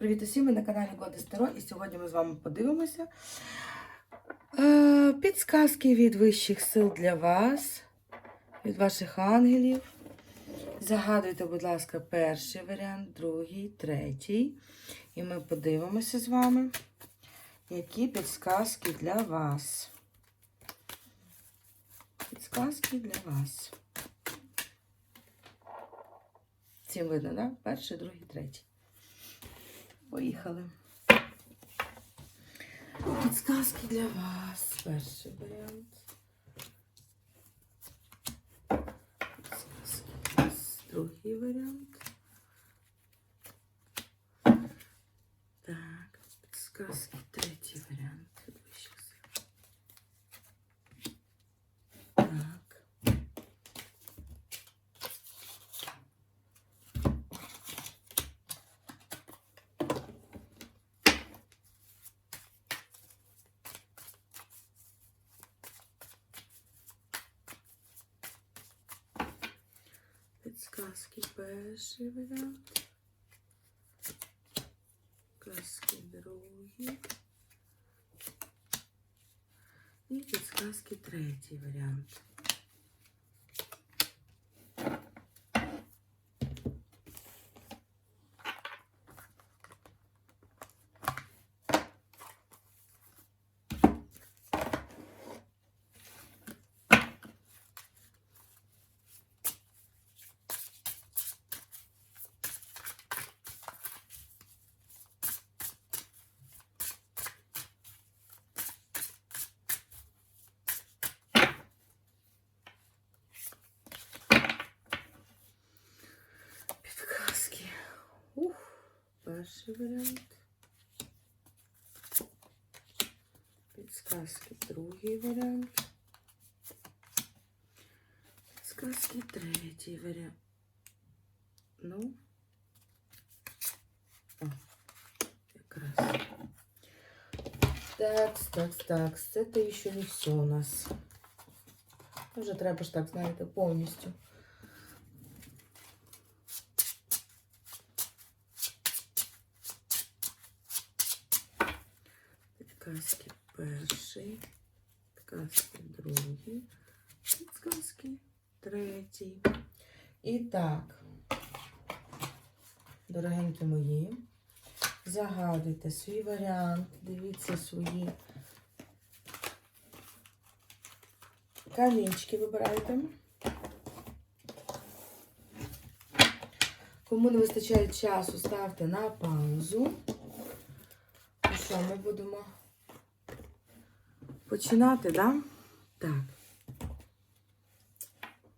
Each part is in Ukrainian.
Привіт усім, ви на каналі Годис Таро і сьогодні ми з вами подивимося е, підсказки від вищих сил для вас, від ваших ангелів. Загадуйте, будь ласка, перший варіант, другий, третій. І ми подивимося з вами, які підсказки для вас. Підсказки для вас. Всім видно, да? Перший, другий, третій. Поїхали. Підсказки для вас. Перший варіант. Підсказки для вас. Другий варіант. Так, підсказки. Підсказки перший варіант. Підсказки другий. І підсказки третій варіант. перший варіант. Підсказки другий варіант. Підсказки третій варіант. Ну. О, якраз. Так, так, так. Це ще не все у нас. Вже треба ж так, знаєте, повністю. Підказки перший, підказки другий, підказки третій. І так, дорогенькі мої, загадуйте свій варіант, дивіться свої камінчики вибирайте. Кому не вистачає часу, ставте на паузу. Ну що, ми будемо починати, да? Так.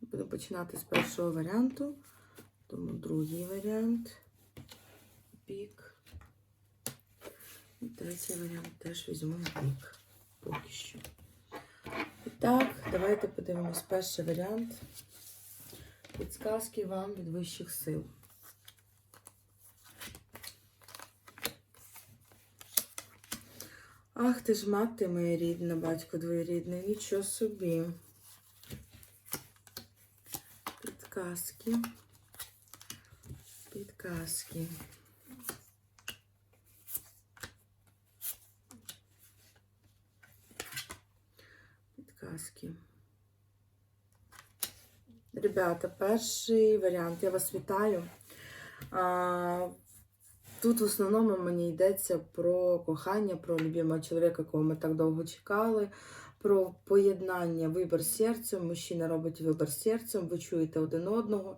Буду починати з першого варіанту. Тому другий варіант. Бік. І третій варіант теж візьму бік. Поки що. І так, давайте подивимось перший варіант. Підсказки вам від вищих сил. Ах ти ж мати моя рідна, батько двоєрідний, нічого собі. Підказки. Підказки. Підказки. Ребята, перший варіант. Я вас вітаю. Тут в основному мені йдеться про кохання, про любимого чоловіка, якого ми так довго чекали, про поєднання вибір серцем. Мужчина робить вибір серцем, ви чуєте один одного.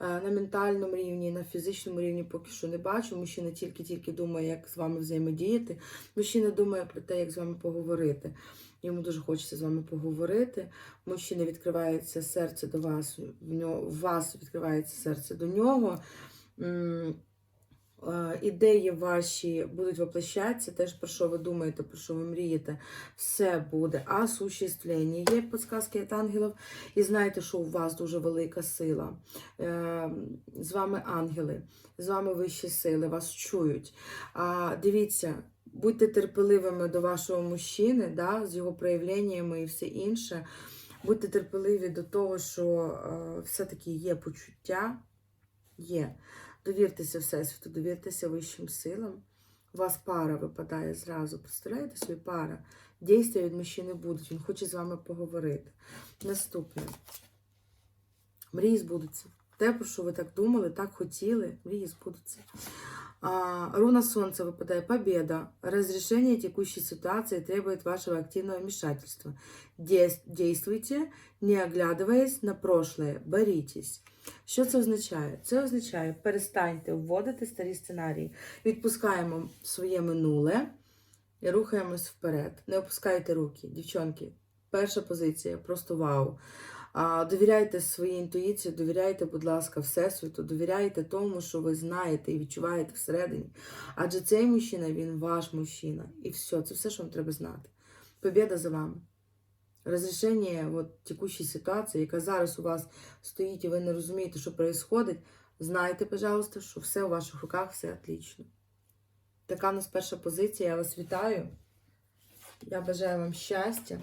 Е, На ментальному рівні, на фізичному рівні поки що не бачу. Мужчина тільки-тільки думає, як з вами взаємодіяти. Мужчина думає про те, як з вами поговорити. Йому дуже хочеться з вами поговорити. Мужчина відкривається серце до вас, в вас відкривається серце до нього. Е, Ідеї ваші будуть воплощатися, теж про що ви думаєте, про що ви мрієте, все буде осуществлення. Є підсказки від ангелів, і знаєте, що у вас дуже велика сила. Е, З вами ангели, з вами вищі сили, вас чують. Дивіться, будьте терпеливими до вашого мужчини, да, з його проявленнями і все інше. Будьте терпеливі до того, що е, все-таки є почуття, є. Довіртеся Всесвіту, довіртеся вищим силам. У вас пара випадає зразу. Представляєте собі пара? Дійства від мужчини будуть. Він хоче з вами поговорити. Наступне. Мрії збудуться. Те, про що ви так думали, так хотіли, мрії збудуться. А, руна Солнца выпадает. Победа. Разрешение текущей ситуации требует вашего активного вмешательства. Действуйте, не оглядываясь на прошлое. Борітесь. Що це означає? Це означає, перестаньте вводити старі сценарії. Відпускаємо своє минуле і рухаємось вперед. Не опускайте руки, дівчонки. Перша позиція, просто вау. Довіряйте своїй інтуїції, довіряйте, будь ласка, Всесвіту, довіряйте тому, що ви знаєте і відчуваєте всередині. Адже цей мужчина, він ваш мужчина. І все, це все, що вам треба знати. Побіда за вами. Розрішення от, текущої ситуації, яка зараз у вас стоїть, і ви не розумієте, що відбувається, знайте, пожалуйста, що все у ваших руках, все отлично. Така у нас перша позиція. Я вас вітаю. Я бажаю вам щастя.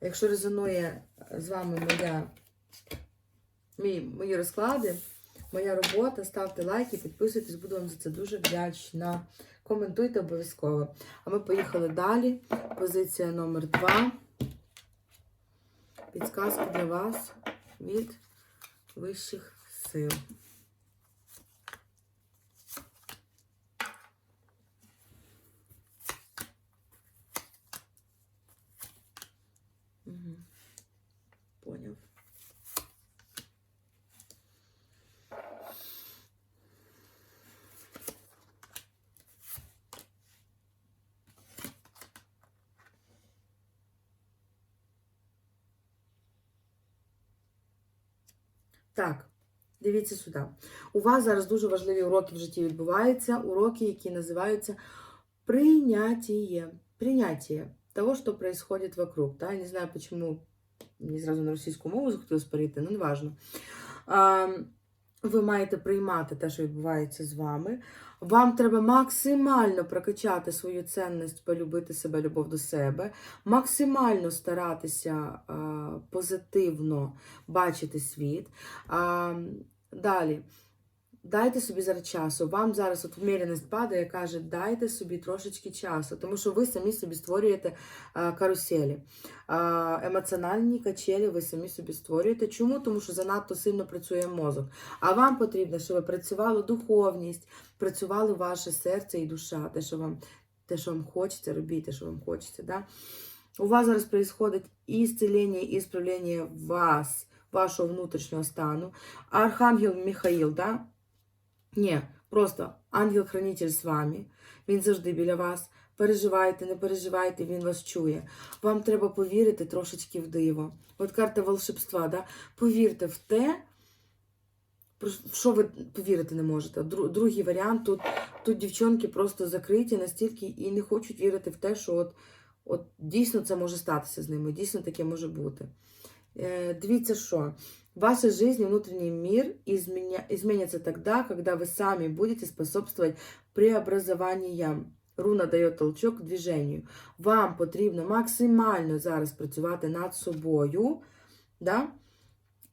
Якщо резонує з вами моя, мій, мої розклади, моя робота, ставте лайки, підписуйтесь, буду вам за це дуже вдячна. Коментуйте обов'язково. А ми поїхали далі. Позиція номер 2. Підсказка для вас від вищих сил. Дивіться сюди. У вас зараз дуже важливі уроки в житті відбуваються. Уроки, які називаються прийняття. Прийняття того, що происходит вокруг. Да? Я не знаю, почему мені зразу на російську мову захотілося перейти, ну неважно. А, ви маєте приймати те, що відбувається з вами. Вам треба максимально прокачати свою цінність, полюбити себе, любов до себе, максимально старатися а, позитивно бачити світ. А, далі. Дайте собі зараз часу. Вам зараз от вміреність падає, каже, дайте собі трошечки часу, тому що ви самі собі створюєте каруселі. Емоціональні качелі ви самі собі створюєте. Чому? Тому що занадто сильно працює мозок. А вам потрібно, щоб працювала духовність, працювало ваше серце і душа, те, що вам, те, що вам хочеться, робіть те, що вам хочеться. Да? У вас зараз і зцілення, і справління вас, вашого внутрішнього стану. Архангел Михаїл, да? Ні, просто ангел-хранитель з вами. Він завжди біля вас. Переживайте, не переживайте, він вас чує. Вам треба повірити трошечки в диво. От карта волшебства, да? повірте в те, про що ви повірити не можете. Другий варіант тут, тут дівчонки просто закриті настільки і не хочуть вірити в те, що от, от дійсно це може статися з ними, дійсно таке може бути. Е, дивіться, що Ваша жизнь и внутренний мир изменя... изменятся тогда, когда вы сами будете способствовать преобразованиям. Руна дає толчок к движенню. Вам потрібно максимально зараз працювати над собою, да?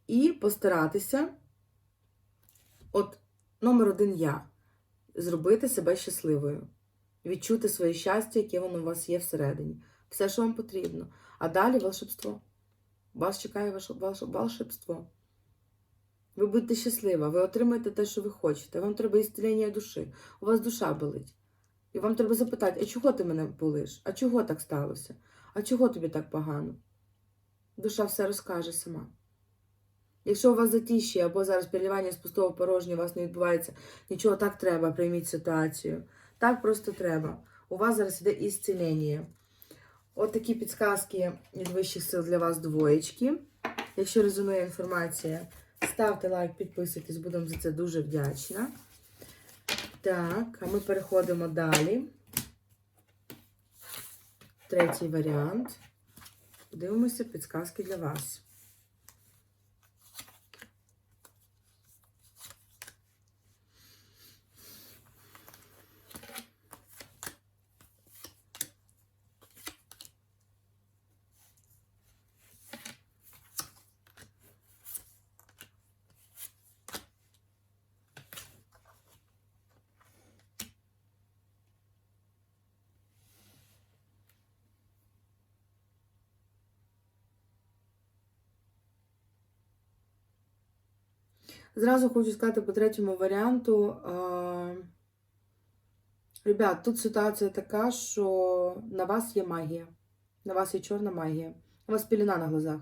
і постаратися, от номер один я, зробити себе щасливою, відчути своє щастя, яке воно у вас є всередині. Все, що вам потрібно. А далі волшебство. Вас чекає ваше ваше волшебство. Ви будете щаслива, ви отримаєте те, що ви хочете. Вам треба ісцілення душі. У вас душа болить. І вам треба запитати, а чого ти мене болиш? А чого так сталося? А чого тобі так погано? Душа все розкаже сама. Якщо у вас затіщі або зараз переливання з пустого порожнього у вас не відбувається, нічого так треба, прийміть ситуацію. Так просто треба. У вас зараз іде ісцілення. От такі підсказки від вищих сил для вас двоєчки. Якщо резонує інформація, ставте лайк, підписуйтесь, будемо за це дуже вдячна. Так, а ми переходимо далі. Третій варіант. Дивимося підсказки для вас. Зразу хочу сказати по третьому варіанту. А... Ребят, тут ситуація така, що на вас є магія. На вас є чорна магія. У вас пелена на глазах.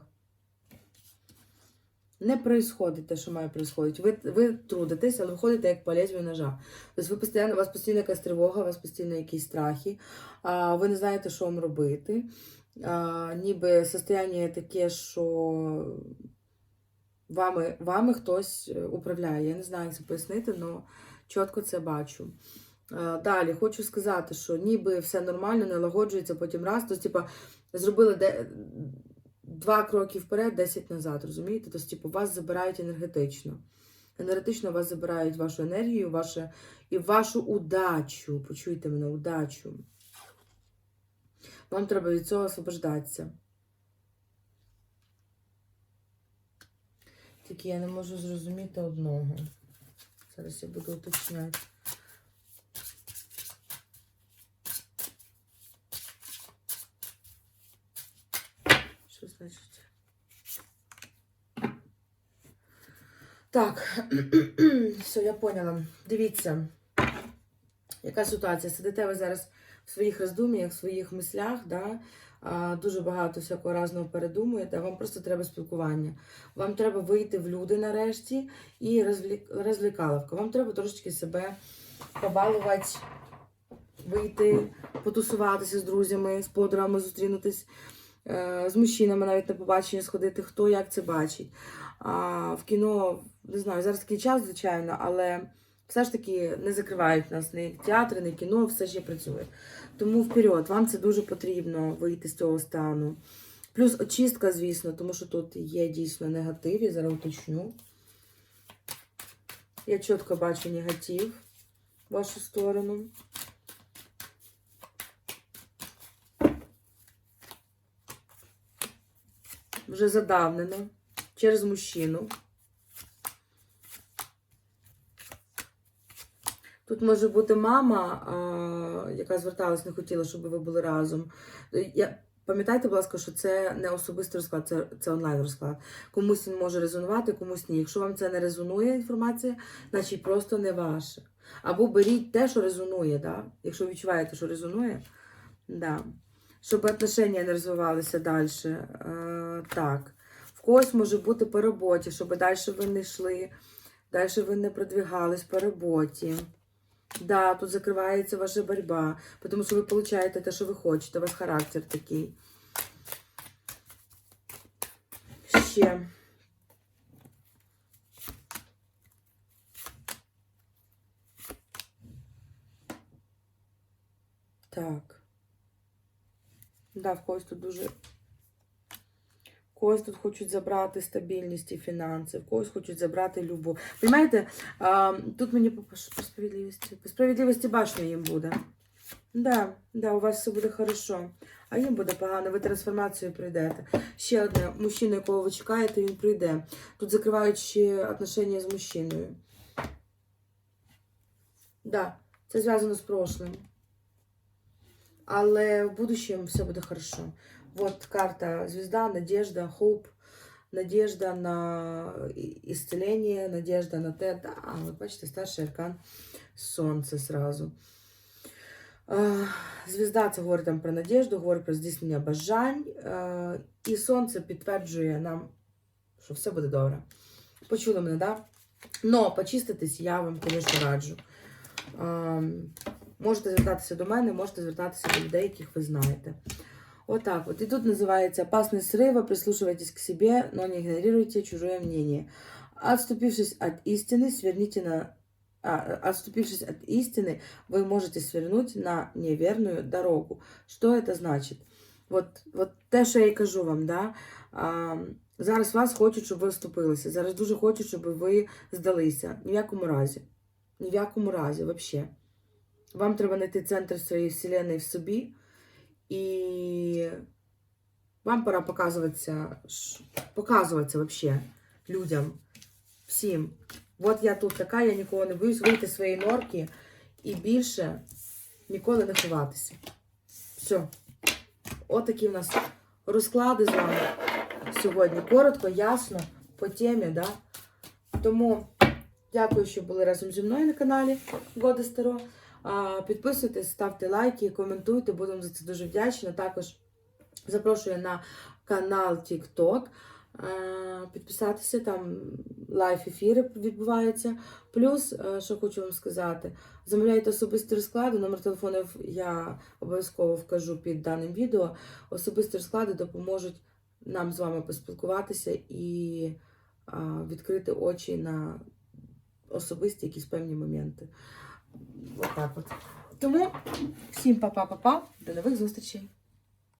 Не происходить те, що має происходить. Ви, ви трудитесь, але ви ходите як по лезвію ножа. Тобто ви постійно, у вас постійно якась тривога, у вас постійно якісь страхи, а, ви не знаєте, що вам робити. А, ніби состояння таке, що вами, вами хтось е, управляє. Я не знаю, як це пояснити, але чітко це бачу. Е, Далі хочу сказати, що ніби все нормально, налагоджується, потім раз. Тобто, типа, зробили де, два кроки вперед, 10 назад, розумієте? Тобто, типу, вас забирають енергетично. Енергетично вас забирають вашу енергію, ваше, і вашу удачу. Почуйте мене, удачу. Вам треба від цього освобождатися. Тільки я не можу зрозуміти одного. Зараз я буду уточняти. Що значить? Так, все, я поняла. Дивіться, яка ситуація? Сидите ви зараз в своїх роздум'ях, в своїх мислях, да? Дуже багато всякого разного передумуєте, вам просто треба спілкування. Вам треба вийти в люди нарешті і розвлік... розвлікаловка. Вам треба трошечки себе побалувати, вийти, потусуватися з друзями, з подругами зустрінутись, е, з мужчинами навіть на побачення сходити, хто як це бачить. В кіно, не знаю, зараз такий час, звичайно, але все ж таки не закривають нас ні театри, ні кіно, все ще працює. Тому вперед, вам це дуже потрібно вийти з цього стану. Плюс очистка, звісно, тому що тут є дійсно негатив, я зараз уточню. Я чітко бачу негатив в вашу сторону. Вже задавнено через мужчину. Тут може бути мама, яка зверталась, не хотіла, щоб ви були разом. Я, пам'ятайте, будь ласка, що це не особистий розклад, це, це онлайн розклад. Комусь він може резонувати, комусь ні. Якщо вам це не резонує інформація, значить просто не ваше. Або беріть те, що резонує, да? якщо відчуваєте, що резонує, да. щоб отношення не розвивалися далі. Е, так. В когось може бути по роботі, щоб далі ви не йшли, далі ви не продвигались по роботі. Да, тут закривається ваша боротьба, тому що ви получаєте те, що ви хочете, у вас характер такий. Ще. Так. Да, в когось тут дуже. Когось тут хочуть забрати стабільність і фінанси, в когось хочуть забрати любов. Понимаєте, тут мені по, по справедливості. По справедливості башня їм буде. Да, да, у вас все буде хорошо. А їм буде погано, ви трансформацію прийдете. Ще одне, мужчина, якого ви чекаєте, він прийде. Тут закривають ще отношення з мужчиною. Да, це зв'язано з прошлим. Але в будущем все буде хорошо. Вот карта звезда, надежда, хоп, надежда на исцеление, надежда на те. Да, ви бачите, старший аркан сонце сразу. Звізда це говорить там про надежду, говорить про здійснення бажань. І сонце підтверджує нам, що все буде добре. Почули мене, так? Да? Но почиститись я вам, звісно, раджу. Можете звертатися до мене, можете звертатися до людей, яких ви знаєте. Отак вот. И тут называется «Опасность срыва, прислушивайтесь к себе, но не игнорируйте чужое мнение. Отступившись от истины, сверните на... а, отступившись от истины, вы можете свернуть на неверную дорогу. Что это значит? От, от те, що я і кажу вам, да? а, зараз вас хочуть, щоб ви вступилися. Зараз дуже хочуть, щоб ви здалися. Ні в якому разі. Ні в якому разі, взагалі. Вам треба знайти центр своєї вселенної в собі. І вам пора показуватися, показуватися вообще людям, всім. От я тут така, я нікого не боюсь вийти з своєї норки і більше ніколи не ховатися. Все. От такі в нас розклади з вами сьогодні. Коротко, ясно, по темі, да? Тому Дякую, що були разом зі мною на каналі Года Старо. Підписуйтесь, ставте лайки, коментуйте, будемо за це дуже вдячні. Також запрошую на канал TikTok. Підписатися, там лайв ефіри відбуваються. Плюс, е, що хочу вам сказати, замовляйте особисті розклади. Номер телефону я обов'язково вкажу під даним відео. Особисті розклади допоможуть нам з вами поспілкуватися і відкрити очі на особисті якісь певні моменти. Отак от. Тому всім па-па-па-па, до нових зустрічей!